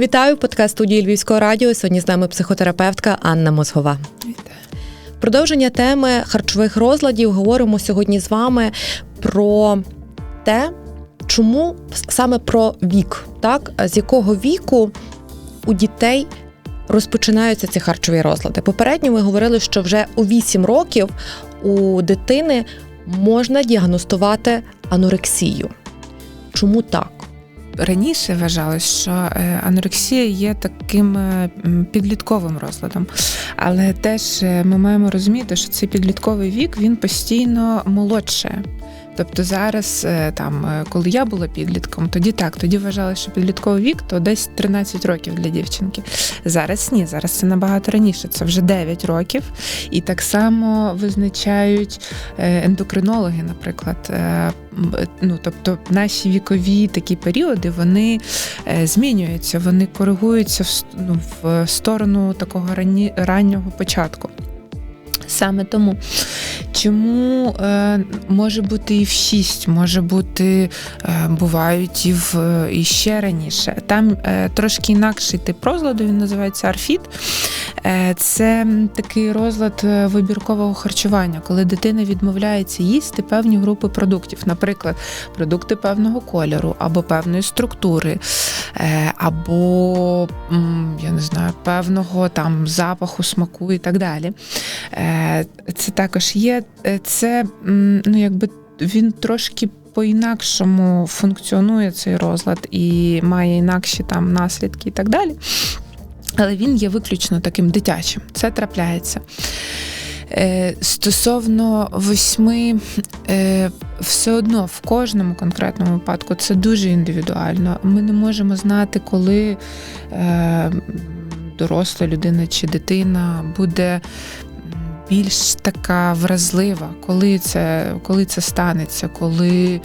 Вітаю подкаст студії Львівського радіо. Сьогодні з нами психотерапевтка Анна Мозгова. Вітаю. Продовження теми харчових розладів говоримо сьогодні з вами про те, чому саме про вік, так з якого віку у дітей розпочинаються ці харчові розлади. Попередньо ми говорили, що вже у 8 років у дитини можна діагностувати анорексію. Чому так? Раніше вважалось, що е, анорексія є таким е, підлітковим розладом, але теж е, ми маємо розуміти, що цей підлітковий вік він постійно молодше. Тобто зараз, там, коли я була підлітком, тоді так, тоді вважали, що підлітковий вік то десь 13 років для дівчинки. Зараз ні, зараз це набагато раніше, це вже 9 років. І так само визначають ендокринологи, наприклад. Ну, тобто наші вікові такі періоди вони змінюються, вони коригуються в ну, в сторону такого рані, раннього початку. Саме тому, чому е, може бути і в 6, може бути, е, бувають і в і ще раніше. Там е, трошки інакший тип розладу, він називається арфіт. Е, це такий розлад е, вибіркового харчування, коли дитина відмовляється їсти певні групи продуктів, наприклад, продукти певного кольору або певної структури, або я не знаю, певного там запаху, смаку і так далі. Це також є. Це ну, якби він трошки. По-інакшому функціонує цей розлад і має інакші там наслідки і так далі але він є виключно таким дитячим. Це трапляється. Е, стосовно восьми, е, все одно в кожному конкретному випадку це дуже індивідуально. Ми не можемо знати, коли е, доросла людина чи дитина буде більш така вразлива, коли це коли це станеться, коли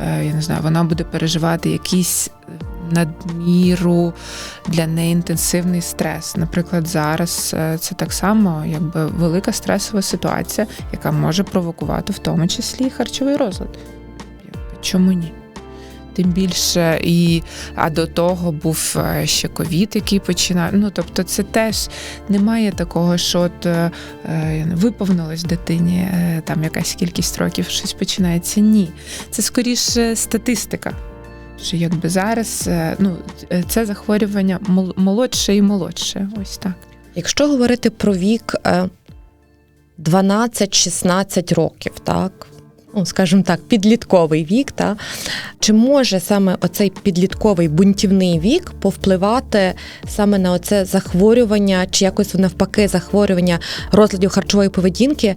я не знаю, вона буде переживати якісь надміру для неї інтенсивний стрес. Наприклад, зараз е, це так само, якби велика стресова ситуація, яка може провокувати в тому числі харчовий розлад. Чому ні? Тим більше і а до того був е, ще ковід, який починає. Ну тобто, це теж немає такого, що от е, виповнилось дитині там якась кількість років, щось починається. Ні, це скоріше статистика що якби зараз е, ну, е, це захворювання молодше і молодше. Ось так. Якщо говорити про вік 12-16 е, років, так. Ну, скажімо так, підлітковий вік, та чи може саме оцей підлітковий бунтівний вік повпливати саме на оце захворювання, чи якось навпаки захворювання розладів харчової поведінки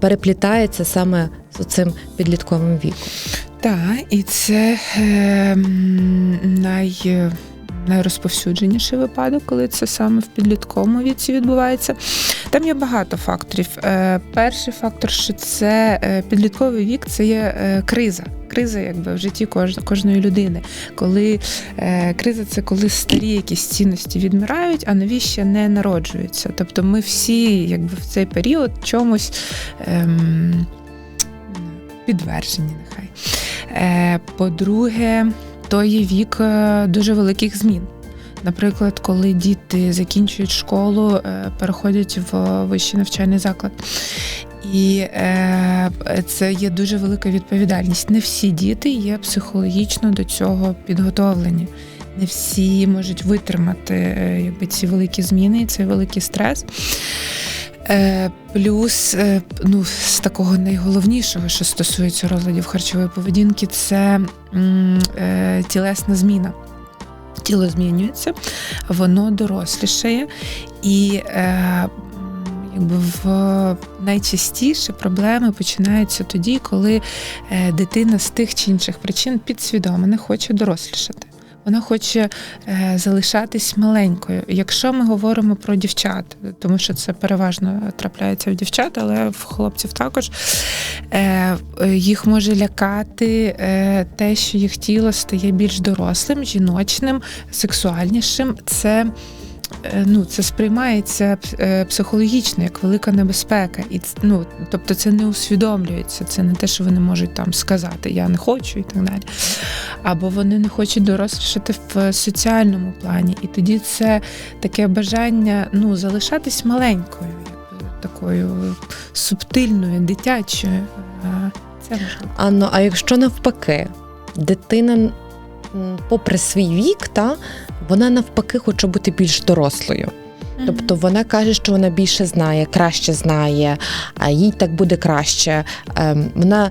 переплітається саме з цим підлітковим віком? Так, і це е, най. Найрозповсюдженіший випадок, коли це саме в підлітковому віці відбувається. Там є багато факторів. Е, перший фактор, що це е, підлітковий вік, це є е, криза. Криза, якби в житті кожної людини. Коли криза це коли старі якісь цінності відмирають, а нові ще не народжуються. Тобто ми всі, якби в цей період чомусь ем, підтверджені, нехай. Е, по-друге, то є вік е, дуже великих змін. Наприклад, коли діти закінчують школу, е, переходять в вищий навчальний заклад. І це є дуже велика відповідальність. Не всі діти є психологічно до цього підготовлені. Не всі можуть витримати якби, ці великі зміни і цей великий стрес. Е, плюс, е, ну, з такого найголовнішого, що стосується розладів харчової поведінки, це е, тілесна зміна. Тіло змінюється, воно дорослішає, і якби в найчастіше проблеми починаються тоді, коли дитина з тих чи інших причин підсвідомо не хоче дорослішати вона хоче е, залишатись маленькою. Якщо ми говоримо про дівчат, тому що це переважно трапляється в дівчат, але в хлопців також е, їх може лякати е, те, що їх тіло стає більш дорослим, жіночним, сексуальнішим. Це е, ну, це сприймається е, психологічно як велика небезпека. І ну, тобто це не усвідомлюється. Це не те, що вони можуть там сказати Я не хочу і так далі. Або вони не хочуть дорослішати в соціальному плані. І тоді це таке бажання ну, залишатись маленькою, такою субтильною, дитячою. Е, Це. Анно, а якщо навпаки, дитина, попри свій вік, та вона навпаки хоче бути більш дорослою. Тобто вона каже, що вона більше знає, краще знає, а їй так буде краще. Ем, Вона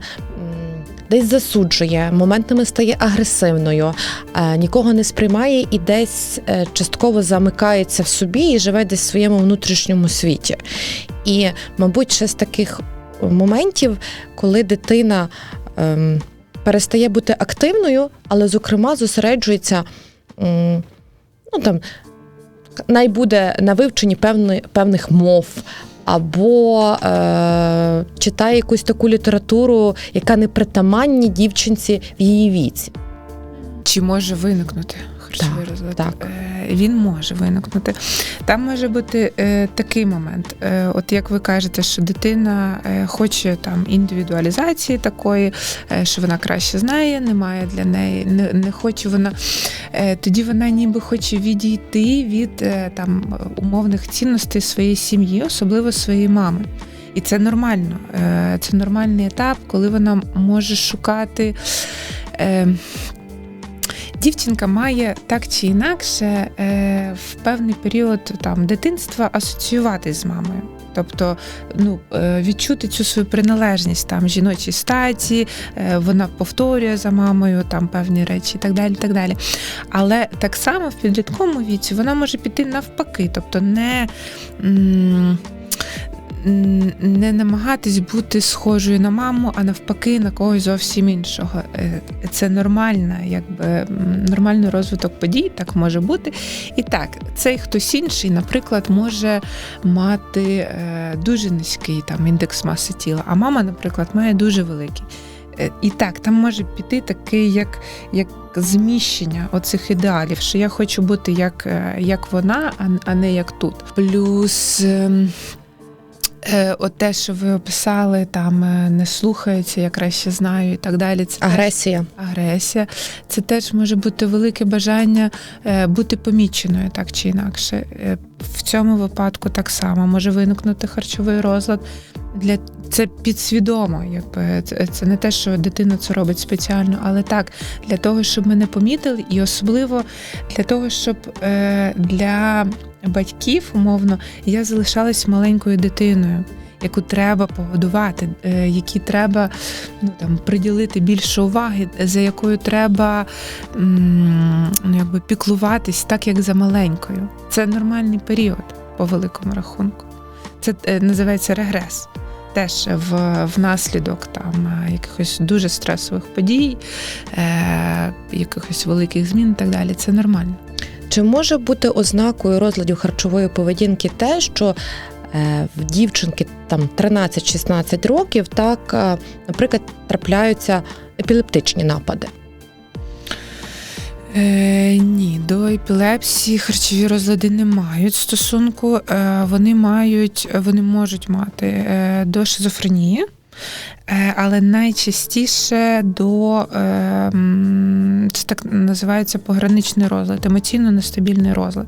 десь засуджує, моментами стає агресивною, е, нікого не сприймає і десь е, частково замикається в собі і живе десь в своєму внутрішньому світі. І, мабуть, ще з таких моментів, коли дитина ем, перестає бути активною, але, зокрема, зосереджується. Ну, там, найбуде на вивченні певни, певних мов, або е, читає якусь таку літературу, яка не притаманні дівчинці в її віці. Чи може виникнути харчовий Так, розлад? так. Е, Він може виникнути. Там може бути е, такий момент. Е, от як ви кажете, що дитина е, хоче там індивідуалізації такої, е, що вона краще знає, немає для неї, не, не хоче вона. Е, тоді вона ніби хоче відійти від е, там умовних цінностей своєї сім'ї, особливо своєї мами. І це нормально. Це нормальний етап, коли вона може шукати. Дівчинка має так чи інакше е, в певний період там дитинства асоціюватись з мамою. Тобто ну, е, відчути цю свою приналежність там жіночій статі, е, вона повторює за мамою там певні речі і так далі. так далі. Але так само в підлітковому віці вона може піти навпаки, тобто не. м, Не намагатись бути схожою на маму, а навпаки на когось зовсім іншого. Е, Це нормальна, якби нормальний розвиток подій, так може бути. І так, цей хтось інший, наприклад, може мати е, дуже низький там індекс маси тіла, а мама, наприклад, має дуже великий. Е, І так, там може піти такий, як, як зміщення оцих ідеалів, що я хочу бути як, як вона, а, а не як тут. Плюс. Е, от те, що ви описали, там е, не слухаються, я краще знаю і так далі. Це теж Агресія. агресія. Це теж може бути велике бажання е, бути поміченою так чи інакше. В цьому випадку так само може виникнути харчовий розлад. Для це підсвідомо, якби це, не те, що дитина це робить спеціально, але так для того, щоб ми не помітили, і особливо для того, щоб е, для батьків умовно я залишалась маленькою дитиною. Яку треба погодувати, е, якій треба ну там приділити більше уваги, за якою треба ну, якби піклуватись, так як за маленькою. Це нормальний період по великому рахунку. Це е, називається регрес. Теж в, внаслідок там е, якихось дуже стресових подій, е, якихось великих змін і так далі. Це нормально. Чи може бути ознакою розладів харчової поведінки те, що е, в дівчинки там 13-16 років, так, е, наприклад, трапляються епілептичні напади? Е, ні, до епілепсії харчові розлади не мають стосунку. Е, вони мають, вони можуть мати е, до шизофренії, е, але найчастіше до е, це так називається пограничний розлад, емоційно нестабільний розлад.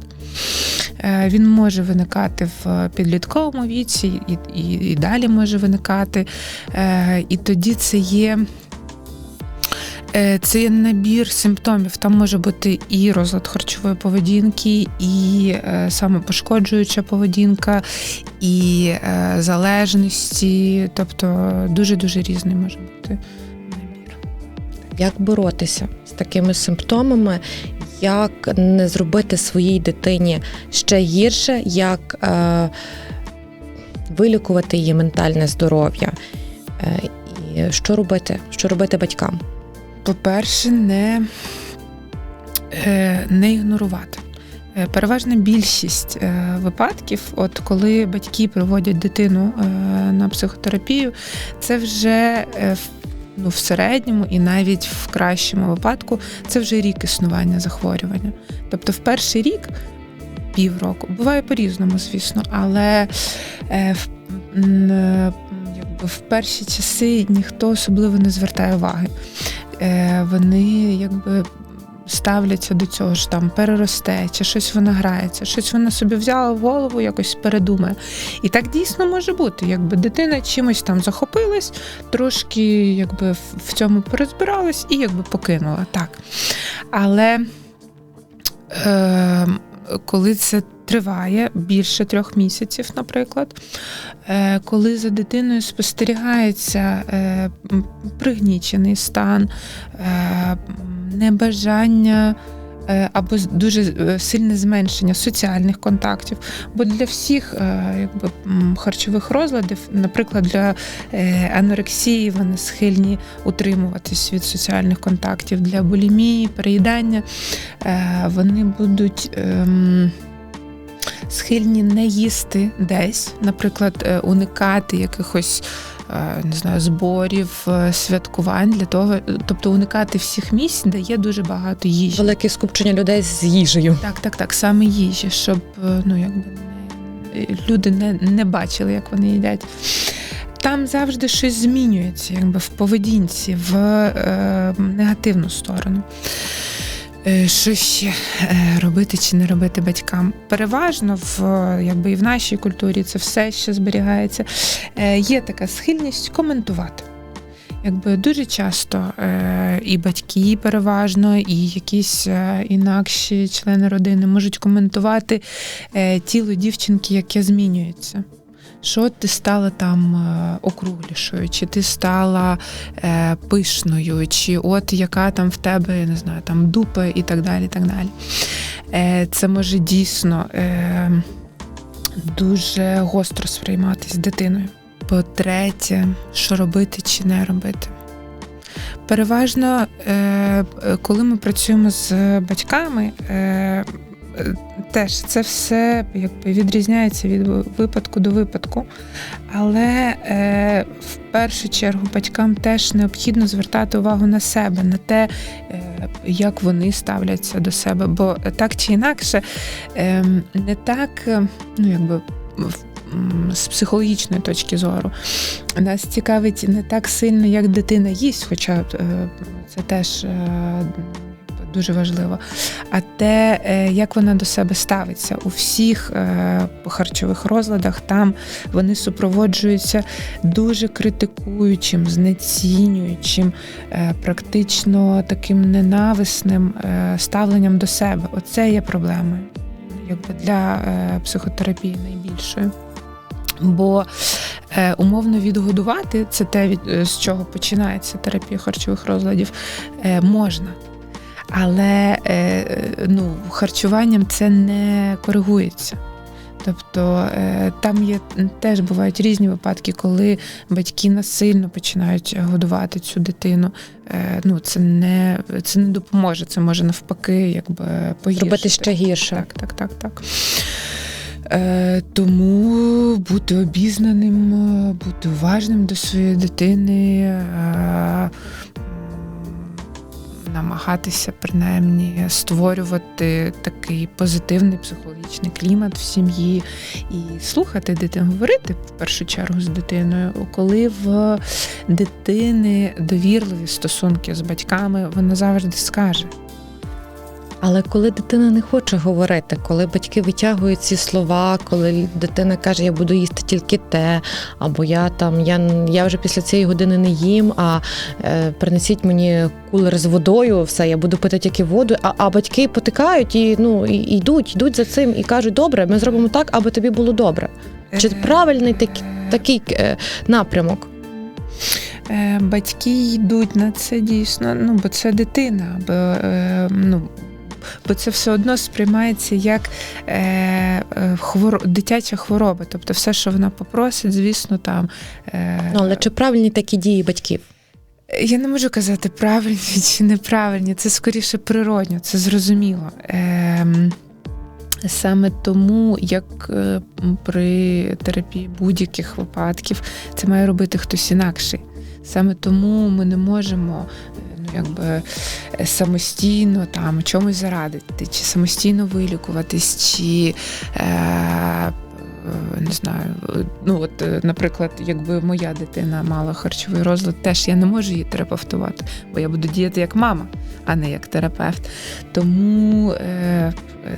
Е, Він може виникати в підлітковому віці і, і, і далі може виникати. Е, І тоді це є. Е, Це є набір симптомів. Там може бути і розлад харчової поведінки, і е, самопошкоджуюча поведінка, і е, залежності. Тобто дуже дуже різний може бути набір. Як боротися з такими симптомами? Як не зробити своїй дитині ще гірше, як е, вилікувати її ментальне здоров'я? Е, і що робити? Що робити батькам? По-перше, не, е, не ігнорувати. Е, Переважна більшість е, випадків, от коли батьки приводять дитину на психотерапію, це вже ну, в середньому і навіть в кращому випадку це вже рік існування захворювання. Тобто, в перший рік півроку. Буває по-різному, звісно, але в, якби в перші часи ніхто особливо не звертає уваги. Е, вони якби. Ставляться до цього ж там переросте, чи щось вона грається, щось вона собі взяла в голову, якось передумає. І так дійсно може бути. Якби дитина чимось там захопилась, трошки якби в- цьому порозбиралась і якби покинула. Так. Але е, коли це триває більше трьох місяців, наприклад, е, коли за дитиною спостерігається е, пригнічений стан, е, небажання. Або дуже сильне зменшення соціальних контактів. Бо для всіх якби, харчових розладів, наприклад, для анорексії вони схильні утримуватись від соціальних контактів, для булімії, переїдання вони будуть. Схильні не їсти десь, наприклад, е, уникати якихось е, не знаю, зборів, е, святкувань для того, тобто уникати всіх місць, де є дуже багато їжі. Велике скупчення людей з їжею. Так, так, так, саме їжі, щоб ну якби люди не, не бачили, як вони їдять. Там завжди щось змінюється, якби в поведінці, в е, негативну сторону. Е, Що ще е, робити чи не робити батькам? Переважно в якби і в нашій культурі це все ще зберігається. Е, Є така схильність коментувати. Якби дуже часто і батьки переважно, і якісь інакші члени родини можуть коментувати тіло дівчинки, яке змінюється. Що ти стала там е, округлішою, чи ти стала е, пишною, чи от яка там в тебе, я не знаю, там дупа і так далі. Так далі. Е, це може дійсно е, дуже гостро сприйматись дитиною. По-третє, що робити чи не робити. Переважно, е, е, коли ми працюємо з батьками, е, теж це все якби відрізняється від випадку до випадку. Але е, в першу чергу батькам теж необхідно звертати увагу на себе, на те, е, як вони ставляться до себе. Бо так чи інакше, е, не так, е, ну якби. З психологічної точки зору нас цікавить не так сильно, як дитина їсть, хоча е, це теж е, дуже важливо. А те, е, як вона до себе ставиться у всіх е, харчових розладах, там вони супроводжуються дуже критикуючим, знецінюючим, е, практично таким ненависним ставленням до себе. Оце є проблемою, якби для психотерапії найбільшою. Бо е, умовно відгодувати це те, від, з чого починається терапія харчових розладів, е, можна. Але е, ну, харчуванням це не коригується. Тобто е, там є теж бувають різні випадки, коли батьки насильно починають годувати цю дитину. Е, ну, це не, це не допоможе, це може навпаки, якби погіршити. Робити ще гірше. Так, так, так, так. Е, тому бути обізнаним, бути уважним до своєї дитини, намагатися принаймні створювати такий позитивний психологічний клімат в сім'ї і слухати дитину, говорити в першу чергу з дитиною. Коли в дитини довірливі стосунки з батьками, вона завжди скаже. Але коли дитина не хоче говорити, коли батьки витягують ці слова, коли дитина каже, я буду їсти тільки те, або я там я, я вже після цієї години не їм, а е, принесіть мені кулер з водою, все, я буду пити тільки воду. А, а батьки потикають і ну і, йдуть, йдуть за цим і кажуть, добре, ми зробимо так, аби тобі було добре. Чи правильний такий, такий е, напрямок? Е, Батьки йдуть на це дійсно, ну бо це дитина, бо, е, ну, бо це все одно сприймається як е, е, хвор... дитяча хвороба. Тобто все, що вона попросить, звісно, там. Е, Ну але чи правильні такі дії батьків? Я не можу казати, правильні чи неправильні. Це скоріше природньо, це зрозуміло. Ем, Саме тому, як е, при терапії будь-яких випадків, це має робити хтось інакший. Саме тому ми не можемо е, ну, якби е, самостійно там чомусь зарадити, чи самостійно вилікуватись, чи е, е, не знаю, ну от, е, наприклад, якби моя дитина мала харчовий розлад, теж я не можу її терапевтувати, бо я буду діяти як мама, а не як терапевт. Тому е,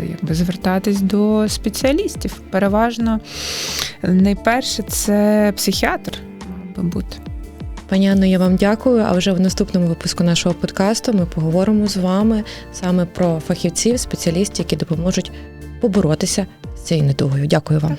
якби звертатись до спеціалістів. Переважно найперше це психіатр, мав би бути. Пані Анно, я вам дякую. А вже в наступному випуску нашого подкасту ми поговоримо з вами саме про фахівців, спеціалістів, які допоможуть поборотися з цією недугою. Дякую вам.